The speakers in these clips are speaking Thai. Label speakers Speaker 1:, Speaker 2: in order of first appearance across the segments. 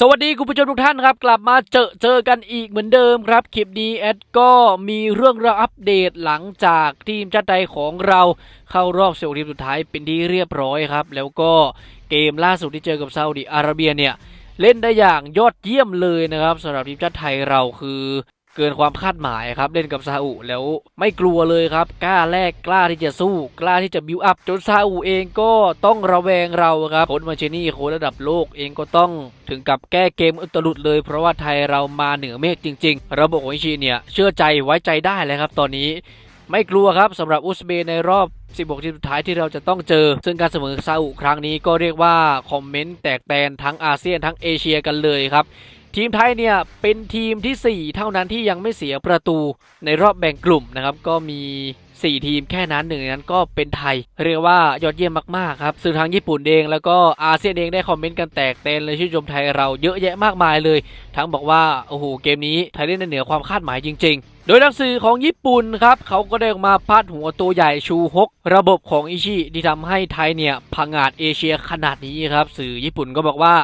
Speaker 1: สวัสดีคุณผู้ชมทุกท่านครับ กลับมาเจอเจอกันอีกเหมือนเดิมครับ คลิปนี้แอดก็มีเรื่องราวอัปเดตหลังจากทีมชาติไทยของเราเข้ารอบเซลทีมสุดท้ายเป็นที่เรียบร้อยครับ แล้วก็เกมล่าสุดที่เจอกับซาอุดิอาระเบียเนี่ย เล่นได้อย่างยอดเยี่ยมเลยนะครับสำหรับทีมชาติไทยเราคือ เกินความคาดหมายครับเล่นกับซาอุแล้วไม่กลัวเลยครับกล้าแลกกล้าที่จะสู้ กล้าที่จะบิวอัพจนซาอุเองก็ต้องระแวงเราครับโค้ชมาเชนี่โค้ชระดับโลกเองก็ต้องถึงกับแก้เกมอุตลุดเลย เพราะว่าไทยเรามาเหนือเมฆจริง ๆ ระบบของอิชิเนี่ยเชื่อใจไว้ใจได้เลยครับ ตอนนี้ไม่กลัวครับสำหรับอุซเบย์ในรอบ 16 ทีมสุดท้ายที่เราจะต้องเจอ ซึ่งการเสมอซาอุครั้งนี้ก็เรียกว่า คอมเมนต์แตกแตนทั้งอาเซียนทั้งเอเชียกันเลยครับ ทีมไทยเนี่ยเป็นทีมทีสี่ 4 เท่านั้นที่ยังไม่เสียประตูในรอบแบ่งกลุ่มนะครับ ก็มี 4 ทีมแค่นั้นหนึ่งในนั้นก็เป็นไทย เรียกว่ายอดเยี่ยมมากๆครับซึ่งทางญี่ปุ่นเองแล้วก็อาเซียนเองได้คอมเมนต์กันแตกเตนเลยชื่นชมไทยเราเยอะแยะมากมายเลย ทั้งบอกว่าโอ้โหเกมนี้ไทยเล่นได้เหนือความคาดหมายจริง ๆ โดยหนังสือของญี่ปุ่นครับเขาก็ได้ออกมาพาดหัวตัวใหญ่ชูฮกระบบของอิชิที่ทำให้ไทยเนี่ยพังงาดเอเชียขนาดนี้ครับสื่อญี่ปุ่นก็บอกว่า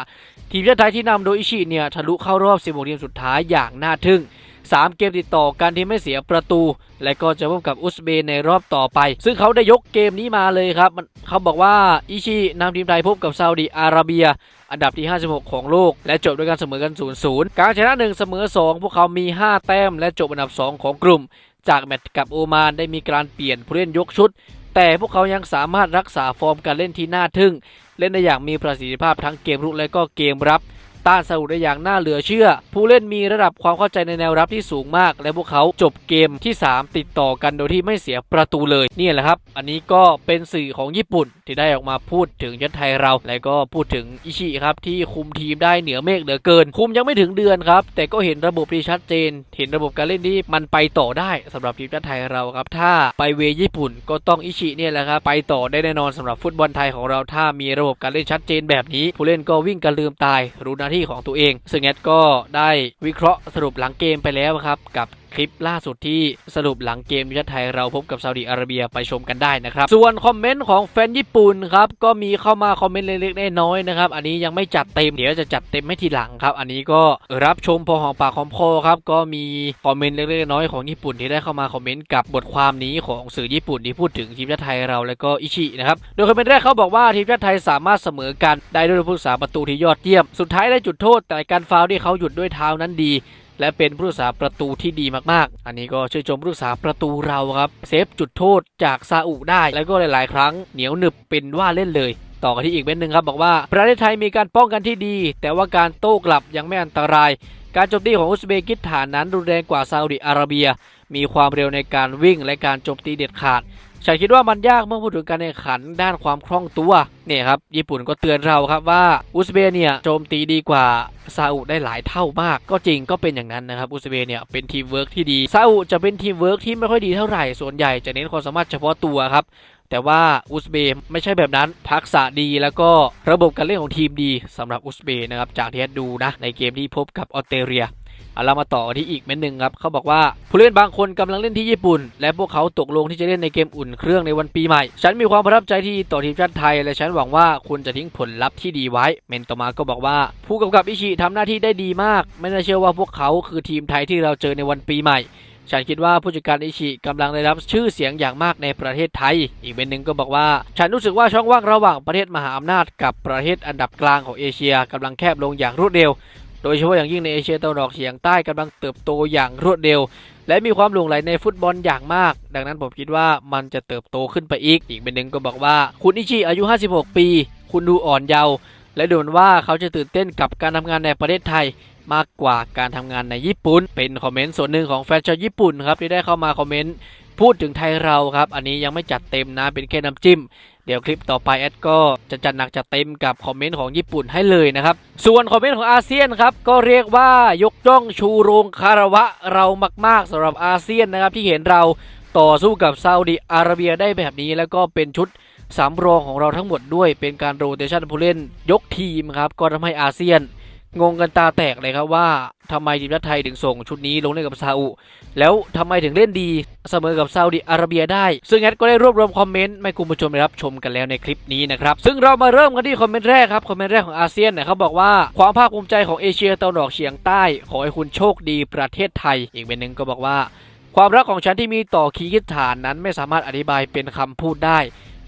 Speaker 1: ทีมชาติไทยที่นำโดยอิชิเนี่ยทะลุเข้ารอบ 16 ทีมสุดท้ายอย่างน่าทึ่ง 3 เกมติดต่อกันที่ไม่เสียประตู และก็จะพบกับอุซเบย์ในรอบต่อไป ซึ่งเขาได้ยกเกมนี้มาเลยครับเขาบอกว่าอิชินำทีมไทยพบกับซาอุดิอาระเบีย อันดับที่ 56 ของโลก และจบด้วยการเสมอกัน 0-0 การชนะ 1 เสมอ 2 พวกเขามี 5 แต้ม และจบอันดับ 2 ของกลุ่ม จากแมตช์กับโอมานได้มีการเปลี่ยนผู้เล่นยกชุดแต่พวกเขายังสามารถรักษาฟอร์มการเล่นที่น่าทึ่ง เล่นได้อย่างมีประสิทธิภาพทั้งเกมรุกและก็เกมรับ ต้านซาอุได้อย่างน่าเหลือเชื่อ ผู้เล่นมีระดับความเข้าใจในแนวรับที่สูงมาก และพวกเขาจบเกมที่ 3 ติดต่อกันโดยที่ไม่เสียประตูเลยนี่แหละครับ อันนี้ก็เป็นสื่อของญี่ปุ่นที่ได้ออกมาพูดถึงยันไทยเรา และก็พูดถึงอิชิครับที่คุมทีมได้เหนือเมฆเหลือเกิน คุมยังไม่ถึงเดือนครับ แต่ก็เห็นระบบที่ชัดเจน เห็นระบบการเล่นที่มันไปต่อได้สำหรับทีมชาติไทยเราครับ ถ้าไปเวญี่ปุ่นก็ต้องอิชิเนี่ยแหละครับไปต่อได้แน่นอนสำหรับฟุตบอลไทยของเราถ้ามีระบบการเล่นชัดเจนแบบนี้ ผู้เล่นก็วิ่งกันลืมตายรู้น้าที่ของตัวเองซึ่งแอดก็ได้วิเคราะห์สรุปหลังเกมไปแล้วครับกับ คลิปล่าสุดที่สรุปหลังเกมทีมชาติไทยเราพบกับซาอุดิอาระเบียไปชมกันได้นะครับ ส่วนคอมเมนต์ของแฟนญี่ปุ่นครับก็มีเข้ามาคอมเมนต์เล็กๆน้อยๆนะครับ อันนี้ยังไม่จัดเต็มเดี๋ยวจะจัดเต็มให้ทีหลังครับ อันนี้ก็รับชมพอหอมปากหอมคอครับก็มีคอมเมนต์เล็กๆน้อยๆของญี่ปุ่นที่ได้เข้ามาคอมเมนต์กับบทความนี้ของสื่อญี่ปุ่นที่พูดถึงทีมชาติไทยเราและก็อิชินะครับโดยคอมเมนต์แรกเขาบอกว่าทีมชาติไทยสามารถเสมอกันได้ด้วยผู้รักษาประตูที่ยอดเยี่ยม สุดท้ายได้จุดโทษแต่การฟาวล์ที่เขาหยุดด้วยเท้านั้นดี และเป็นผู้รักษาประตูที่ดีมากๆ อันนี้ก็ชื่นชมผู้รักษาประตูเราครับ เซฟจุดโทษจากซาอุได้แล้วก็หลาย ๆ ครั้งเหนียวหนึบเป็นว่าเล่นเลย ต่อกันที่อีกเม็ดหนึ่งครับบอกว่าประเทศไทยมีการป้องกันที่ดี แต่ว่าการโต้กลับยังไม่อันตราย การโจมตีของอุซเบกิสถานนั้นรุนแรงกว่าซาอุดิอาระเบีย มีความเร็วในการวิ่งและการโจมตีเด็ดขาด ฉันคิดว่ามันยากเมื่อพูดถึงการแข่งขันด้านความคล่องตัวเนี่ยครับญี่ปุ่นก็เตือนเราครับว่าอุซเบย์เนี่ยโจมตีดีกว่าซาอุได้หลายเท่ามาก ก็จริงก็เป็นอย่างนั้นนะครับอุซเบย์เนี่ยเป็นทีมเวิร์กที่ดีซาอุจะเป็นทีมเวิร์กที่ไม่ค่อยดีเท่าไหร่ส่วนใหญ่จะเน้นความสามารถเฉพาะตัวครับแต่ว่าอุซเบย์ไม่ใช่แบบนั้นทักษะดีแล้วก็ระบบการเล่นของทีมดีสำหรับอุซเบย์นะครับจากที่ดดูนะในเกมที่พบกับออสเตรเลีย เอาเรามาต่อที่อีกเม็ดหนึ่งครับเขาบอกว่าผู้เล่นบางคนกำลังเล่นที่ญี่ปุ่น และพวกเขาตกลงที่จะเล่นในเกมอุ่นเครื่องในวันปีใหม่ ฉันมีความประทับใจที่ต่อทีมชาติไทย และฉันหวังว่าคุณจะทิ้งผลลัพธ์ที่ดีไว้ เมนโตมาก็บอกว่า ผู้กำกับอิชิทำหน้าที่ได้ดีมาก ไม่น่าเชื่อว่าพวกเขาคือทีมไทยที่เราเจอในวันปีใหม่ฉันคิดว่าผู้จัดการอิชิกำลังได้รับชื่อเสียงอย่างมากในประเทศไทย อีกเบนหนึ่งก็บอกว่า ฉันรู้สึกว่าช่องว่างระหว่างประเทศมหาอำนาจกับประเทศอันดับกลางของเอเชียกำลังแคบลงอย่างรวดเร็ว โดยเฉพาะอย่างยิ่งในเอเชียตะวันออกเฉียงใต้กำลังเติบโตอย่างรวดเร็ว และมีความหลงไหลในฟุตบอลอย่างมาก ดังนั้นผมคิดว่ามันจะเติบโตขึ้นไปอีก อีกเป็นหนึ่งก็บอกว่า คุณอิชิอายุ 56 ปี คุณดูอ่อนเยาว์และดูเหมือนว่าเขาจะตื่นเต้นกับการทำงานในประเทศไทยมากกว่าการทำงานในญี่ปุ่น เป็นคอมเมนต์ส่วนหนึ่งของแฟนชาวญี่ปุ่นครับที่ได้เข้ามาคอมเมนต์ พูดถึงไทยเราครับ อันนี้ยังไม่จัดเต็มนะ เป็นแค่น้ำจิ้ม เดี๋ยวคลิปต่อไปแอดก็จะจัดหนักจัดเต็มกับคอมเมนต์ของญี่ปุ่นให้เลยนะครับ ส่วนคอมเมนต์ของอาเซียนครับ ก็เรียกว่ายกย่องชูโรงคารวะเรามาก ๆสำหรับอาเซียนนะครับที่เห็นเราต่อสู้กับซาอุดิอาระเบียได้แบบนี้ แล้วก็เป็นชุดสำรองของเราทั้งหมดด้วย เป็นการโรเตชันผู้เล่นยกทีมครับก็ทำให้อาเซียน งงกันตาแตกเลยครับว่าทำไมทีมชาติไทยถึงส่งชุดนี้ลงเล่นกับซาอุ แล้วทำไมถึงเล่นดีเสมอกับซาอุดิอาระเบียได้ ซึ่งแอดก็ได้รวบรวมคอมเมนต์ให้คุณผู้ชมได้รับชมกันแล้วในคลิปนี้นะครับ ซึ่งเรามาเริ่มกันที่คอมเมนต์แรกครับคอมเมนต์แรกของอาเซียนเนี่ยเขาบอกว่าความภาคภูมิใจของเอเชียตะวันออกเฉียงใต้ ขอให้คุณโชคดีประเทศไทย อีกเป็นหนึ่งก็บอกว่า ความรักของฉันที่มีต่อคีร์กิสถานนั้นไม่สามารถอธิบายเป็นคำพูดได้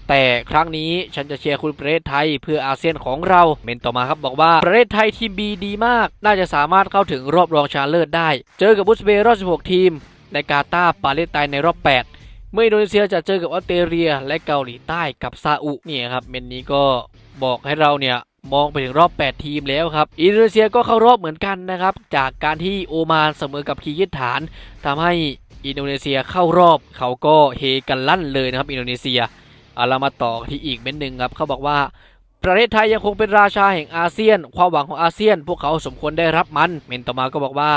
Speaker 1: แต่ครั้งนี้ฉันจะเชียร์คุณประเทศไทยเพื่ออาเซียนของเรา เมนต่อมาครับบอกว่าประเทศไทยทีมบีดีมาก น่าจะสามารถเข้าถึงรอบรองชนะเลิศได้ เจอกับอุซเบย์รอบ16 ทีม ในกาตาร์ปาเลสไตน์ในรอบ 8 เมื่ออินโดนีเซียจะเจอกับออสเตรเลีย และเกาหลีใต้กับซาอุเนี่ยครับเมนนี้ก็บอกให้เราเนี่ยมองไปถึงรอบ 8 ทีมแล้วครับ อินโดนีเซียก็เข้ารอบเหมือนกันนะครับ จากการที่โอมานเสมอกับคีร์กิสถานทำให้อินโดนีเซียเข้ารอบ เขาก็เฮกันลั่นเลยนะครับ อินโดนีเซีย เอาเรามาต่อที่อีกเม้นหนึ่งครับเขาบอกว่า ประเทศไทยยังคงเป็นราชาแห่งอาเซียน ความหวังของอาเซียน พวกเขาสมควรได้รับมัน เมนต่อมาก็บอกว่า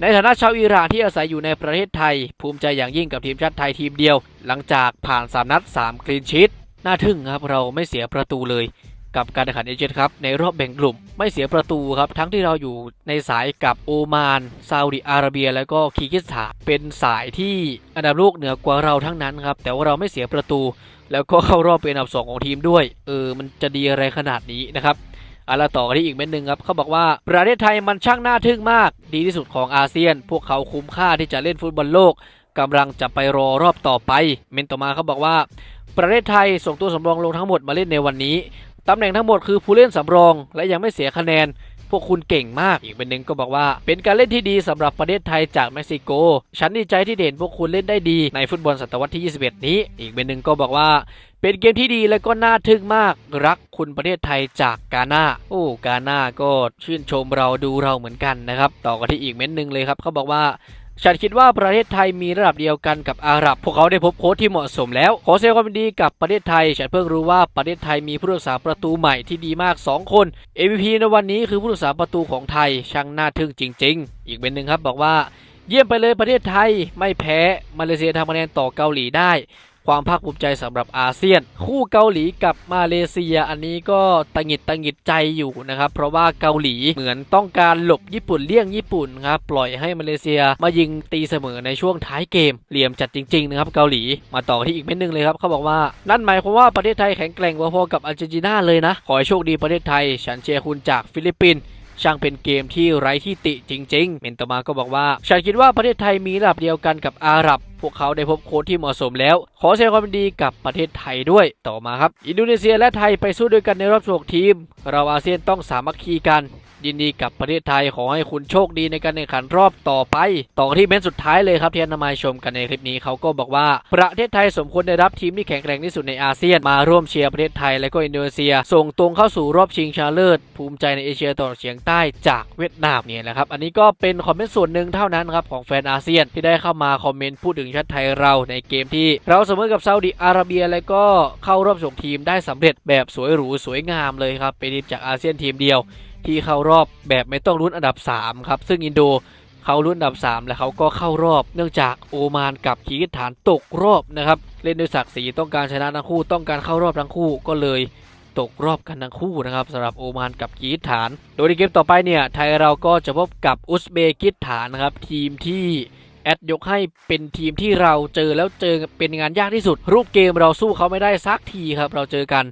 Speaker 1: ในฐานะชาวอิหร่านที่อาศัยอยู่ในประเทศไทย ภูมิใจอย่างยิ่งกับทีมชาติไทยทีมเดียว หลังจากผ่าน3นัด3คลีนชีตน่าทึ่งครับเราไม่เสียประตูเลย กับการแข่งขันเอเชียนครับในรอบแบ่งกลุ่มไม่เสียประตูครับ ทั้งที่เราอยู่ในสายกับโอมานซาอุดิอาระเบีย แล้วก็คีร์กิสถานเป็นสายที่อันดับโลกเหนือกว่าเราทั้งนั้นครับ แต่ว่าเราไม่เสียประตู แล้วก็เข้ารอบเป็นอันดับสองของทีมด้วย เออ มันจะดีอะไรขนาดนี้นะครับเอาละต่อกันที่อีกเม็ดหนึ่งครับเขาบอกว่าประเทศไทยมันช่างน่าทึ่งมาก ดีที่สุดของอาเซียน พวกเขาคุ้มค่าที่จะเล่นฟุตบอลโลกกำลังจะไปรอรอบต่อไป เมนต่อมาเขาบอกว่า ประเทศไทยส่งตัวสำรองลงทั้งหมดมาเล่นในวันนี้ ตำแหน่งทั้งหมดคือผู้เล่นสำรอง และยังไม่เสียคะแนน พวกคุณเก่งมาก อีกเป็นหนึ่งก็บอกว่า เป็นการเล่นที่ดีสำหรับประเทศไทยจากเม็กซิโก ฉันดีใจที่เด่นพวกคุณเล่นได้ดีในฟุตบอลศตวรรษที่ 21 นี้ อีกเป็นหนึ่งก็บอกว่า เป็นเกมที่ดีและก็น่าทึ่งมาก รักคุณประเทศไทยจากกาหน้า โอ้ กาหน้าก็ชื่นชมเราดูเราเหมือนกันนะครับ ต่อกันที่อีกเม้นหนึ่งเลยครับเขาบอกว่า ฉันคิดว่าประเทศไทยมีระดับเดียวกันกับอาหรับ พวกเขาได้พบโค้ชที่เหมาะสมแล้ว ขอแสดงความดีกับประเทศไทย ฉันเพิ่งรู้ว่าประเทศไทยมีผู้รักษาประตูใหม่ที่ดีมาก 2 คน MVP ในวันนี้คือผู้รักษาประตูของไทย ช่างน่าทึ่งจริง ๆ อีกเป็นหนึ่งครับบอกว่า เยี่ยมไปเลยประเทศไทย ไม่แพ้มาเลเซียทำคะแนนต่อเกาหลีได้ ความภาคภูมิใจสำหรับอาเซียน คู่เกาหลีกับมาเลเซียอันนี้ก็ตังหิดตังหิดใจอยู่นะครับ เพราะว่าเกาหลีเหมือนต้องการหลบญี่ปุ่นเลี่ยงญี่ปุ่นครับปล่อยให้มาเลเซียมายิงตีเสมอในช่วงท้ายเกม เหลี่ยมจัดจริงๆนะครับเกาหลีมาต่อที่อีกเม็ดหนึงเลยครับเขาบอกว่านั่นหมายความว่าประเทศไทยแข็งแกร่งพอๆกับอาร์เจนตินาเลยนะ ขอให้โชคดีประเทศไทย ฉันเชียร์คุณจากฟิลิปปินส์ช่างเป็นเกมที่ไร้ที่ติจริง ๆ เมนตมาก็บอกว่า ฉันคิดว่าประเทศไทยมีระดับเดียวกันกับอาหรับ พวกเขาได้พบโค้ชที่เหมาะสมแล้ว ขอแสดงความดีกับประเทศไทยด้วยต่อมาครับ อินโดนีเซียและไทยไปสู้ด้วยกันในรอบ16ทีม เราอาเซียนต้องสามัคคีกัน ยินดีกับประเทศไทยขอให้คุณโชคดีในการแข่งขันรอบต่อไป ต่อที่เมนต์สุดท้ายเลยครับที่นำมาชมกันในคลิปนี้เขาก็บอกว่า ประเทศไทยสมควรได้รับทีมที่แข็งแกร่งที่สุดในอาเซียนมาร่วมเชียร์ประเทศไทยและก็อินโดนีเซีย ส่งตรงเข้าสู่รอบชิงชนะเลิศภูมิใจในเอเชียตะวันออกเฉียงใต้จากเวียดนามเนี่ยแหละครับอันนี้ก็เป็นคอมเมนต์ส่วนหนึ่งเท่านั้นครับของแฟนอาเซียนที่ได้เข้ามาคอมเมนต์พูดถึงชาติไทยเราในเกมที่เราเสมอกับซาอุดิอาระเบีย แล้วก็เข้ารอบส่งทีมได้สำเร็จแบบสวยหรูสวยงามเลยครับเป็นทีมจากอาเซียนทีมเดียว ที่เข้ารอบแบบไม่ต้องลุ้นอันดับ 3 ครับ ซึ่งอินโดเขาลุ้นอันดับ 3 แล้วเขาก็เข้ารอบ เนื่องจากโอมานกับคีกิสถานตกรอบนะครับเล่นด้วยศักดิ์ศรีต้องการชนะทั้งคู่ต้องการเข้ารอบทั้งคู่ก็เลยตกรอบกันทั้งคู่นะครับสำหรับโอมานกับคีร์กิสถาน โดยในเกมต่อไปเนี่ยไทยเราก็จะพบกับอุซเบกิสถานนะครับทีมที่ แอดยกให้เป็นทีมที่เราเจอแล้วเจอเป็นงานยากที่สุด รูปเกมเราสู้เขาไม่ได้สักทีครับ เราเจอกัน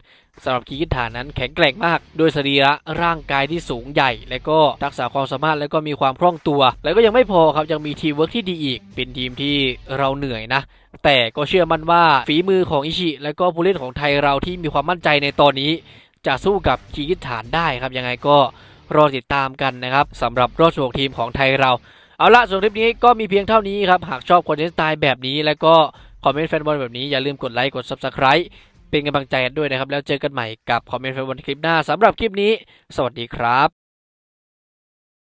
Speaker 1: สำหรับคีร์กิสถานนั้นแข็งแกร่งมาก โดยสรีระร่างกายที่สูงใหญ่ และก็ทักษะความสามารถและก็มีความคล่องตัว แล้วก็ยังไม่พอครับยังมีทีมเวิร์กที่ดีอีก เป็นทีมที่เราเหนื่อยนะ แต่ก็เชื่อมั่นว่าฝีมือของอิชิ และก็ผู้เล่นของไทยเราที่มีความมั่นใจในตอนนี้ จะสู้กับคีร์กิสถานได้ครับยังไงก็รอติดตามกันนะครับสำหรับรอบสิบทีมของไทยเรา เอาละส่วนคลิปนี้ก็มีเพียงเท่านี้ครับ หากชอบคอนเทนต์สไตล์แบบนี้ แล้วก็คอมเมนต์แฟนบอลแบบนี้ อย่าลืมกดไลค์กด Subscribe เป็นกำลังใจกันด้วยนะครับ แล้วเจอกันใหม่กับคอมเมนต์แฟนบอลคลิปหน้าสำหรับคลิปนี้ สวัสดีครับ